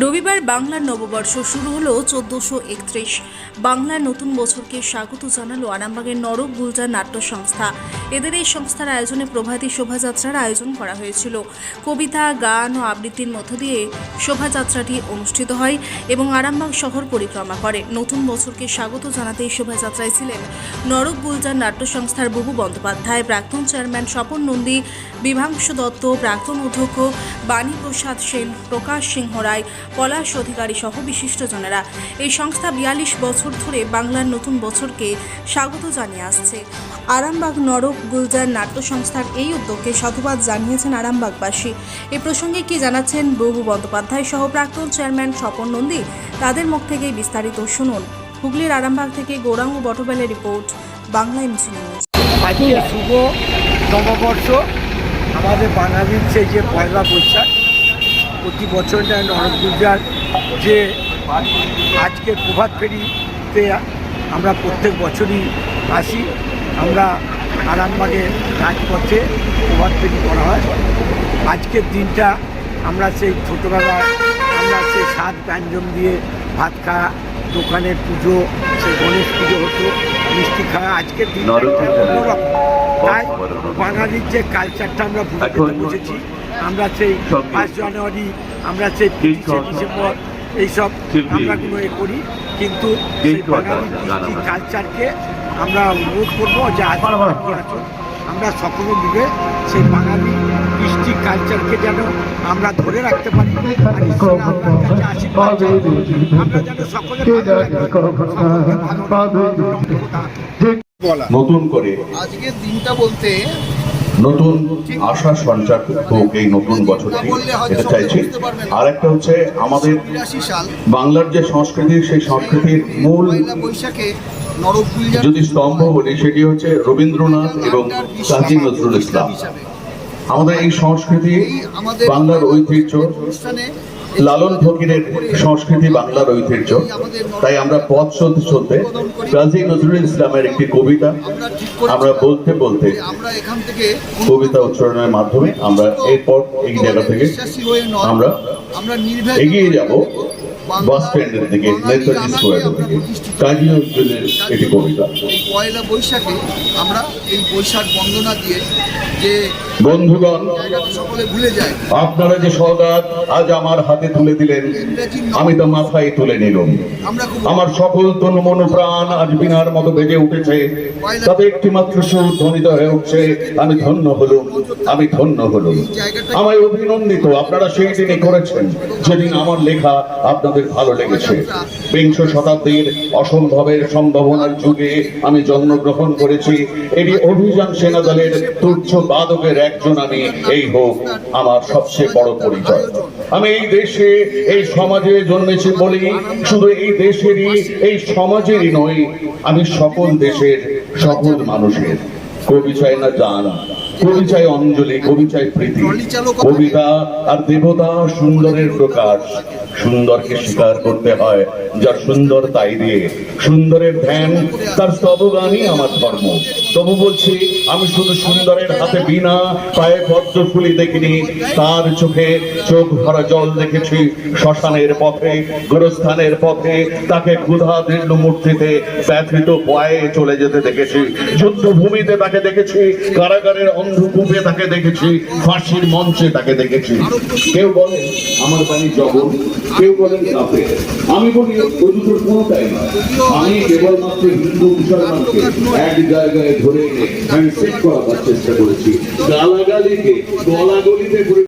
রবিবার বাংলার নববর্ষ শুরু হলো চোদ্দশো একত্রিশ। বাংলার নতুন বছরকে স্বাগত জানালো আরামবাগের নরক গুলজার নাট্য সংস্থা। এদের এই সংস্থার আয়োজনে প্রভাতী শোভাযাত্রার আয়োজন করা হয়েছিল। কবিতা, গান ও আবৃত্তির মধ্য দিয়ে শোভাযাত্রাটি অনুষ্ঠিত হয় এবং আরামবাগ শহর পরিক্রমা করে। নতুন বছরকে স্বাগত জানাতে এই শোভাযাত্রায় ছিলেন নরক গুলজার নাট্য সংস্থার বহু বন্দ্যোপাধ্যায়, প্রাক্তন চেয়ারম্যান স্বপন নন্দী, বিভাংশু দত্ত, প্রাক্তন অধ্যক্ষ বাণী প্রসাদ সেন, প্রকাশ সিংহ রায় পলাশ অধিকারী সহ বিশিষ্টজনেরা। এই সংস্থা বিয়াল্লিশ বছর ধরে বাংলার নতুন বছরকে স্বাগত জানিয়ে আসছে। আরামবাগ নরক গুলজার নাট্য সংস্থার এই উদ্যোগকে সাধুবাদ জানিয়েছেন আরামবাগবাসী। এ প্রসঙ্গে কি জানাচ্ছেন বহু বন্দ্যোপাধ্যায় সহ প্রাক্তন চেয়ারম্যান স্বপন নন্দী? তাদের মুখ থেকে বিস্তারিত শুনুন। হুগলির আরামবাগ থেকে গৌরাঙ্গ বটবেলের রিপোর্ট, বাংলা এমসি নিউজ। আজকে শুভ নববর্ষ। আমাদের বাঙালির সেই যে পয়লা বৈশাখ প্রতি বছর যেন নরপূজার যে আজকে প্রভাত ফেরিতে আমরা প্রত্যেক বছরই আসি। আমরা আরামবাগে রাজপথে প্রভাত ফেরি করা হয়। আজকের দিনটা আমরা সেই ছোটোবেলায় আমরা সেই সাত ব্যঞ্জন দিয়ে ভাত খাওয়া দোকানের পুজো সেই গণেশ পুজো হতো মিষ্টি খাওয়া। আজকের দিনটা অন্যরকম। তাই বাঙালির যে কালচারটা আমরা ভুলতে বসেছি। আমরা সেই ফার্স্ট জানুয়ারি আমরা সেই ডিসেম্বর এইসব আমরা কোনো এ করি কিন্তু সেই কালচারকে আমরা অনুরোধ করব যে আজ আমরা সকলে মিলে সেই বাঙালি কৃষ্টি কালচারকে যেন আমরা ধরে রাখতে পারি। নতুন করে। আজকের দিনটা বলতে নতুন আশা সঞ্চার হোক এই নতুন বছরটি এটা চাইছি। আর একটা হচ্ছে আমাদের বাংলার যে সংস্কৃতি সেই সংস্কৃতির মূল যদি স্তম্ভ বলি সেটি হচ্ছে রবীন্দ্রনাথ এবং কাজী নজরুল ইসলাম। আমাদের এই সংস্কৃতি বাংলার ঐতিহ্য লালন ফকিরের সংস্কৃতি বাংলার ঐতিহ্য তাই আমরা পথ চলতে চলতে কাজী নজরুল ইসলামের একটি কবিতা আমরা বলতে বলতে কবিতা উচ্চারণের মাধ্যমে আমরা এরপর এই জায়গা থেকে আমরা এগিয়ে যাব। বাস স্ট্যান্ডের দিকে নেতাজি স্কোয়ারের দিকে। কাজী নজরুলের একটি কবিতা। পয়লা বৈশাখে আমরা এই বৈশাখ বন্দনা দিয়ে যে বন্ধুগণ সকলে ভুলে যায় আপনারা যে সৌগাত আজ আমার হাতে তুলে দিলেন আমি তো মাথায় তুলে নিলাম। আমার সকল তনু মন প্রাণ আজ বিনার মতো বেজে উঠেছে। তাতে একটি মাত্র সুর ধ্বনিত হয়ে উঠছে আমি ধন্য হলুম আমি ধন্য হলুম। আমায় অভিনন্দিত আপনারা সেই দিনই করেছেন। যেদিন আমার লেখা আপনাদের ভালো লেগেছে। বিংশ শতাব্দীর অসম্ভবের সম্ভাবনার যুগে আমি জন্মগ্রহণ করেছি। এটি অভিযান সেনা দলের তুচ্ছ বাদকের একজন আমি, এই হোক আমার সবচেয়ে বড় পরিচয়। আমি এই দেশে, এই সমাজে জন্মেছি বলি শুধু এই দেশেরই, এই সমাজেরই নয় আমি সকল দেশের, সকল মানুষের। কবি চাই না জান কবি চাই অঞ্জলি কবি চাই প্রীতি। কবিতা আর দেবতা সুন্দরের প্রকাশ। সুন্দরকে স্বীকার করতে হয় যা সুন্দর তাই দিয়ে। সুন্দরের ধ্যান, তার স্তবগানই আমার ধর্ম। তবু বলছি, আমি শুধু সুন্দরের হাতে বিনা পায়ে পদ্ম ফুলি দেখিনি। তার চোখে চোখ ভরা জল দেখেছি। শ্মশানের পথে, গোরস্থানের পথে, তাকে ক্ষুধা দীর্ণ মূর্তিতে ব্যথিত পায়ে চলে যেতে দেখেছি। যুদ্ধভূমিতে তাকে দেখেছি। কারাগারের অন্ধকূপে তাকে দেখেছি, ফাঁসির মঞ্চে তাকে দেখেছি। কেউ বলে, আমার বাণী জগৎ। কেউ বলেন কাপে আমি বলি ওই দুটোর কোনোটাই আমি কেবলমাত্র হিন্দু মুসলমানকে এক জায়গায় ধরে এনে হ্যান্ডশেক করার চেষ্টা করেছি। গালাগালিকে, গলাগলিতে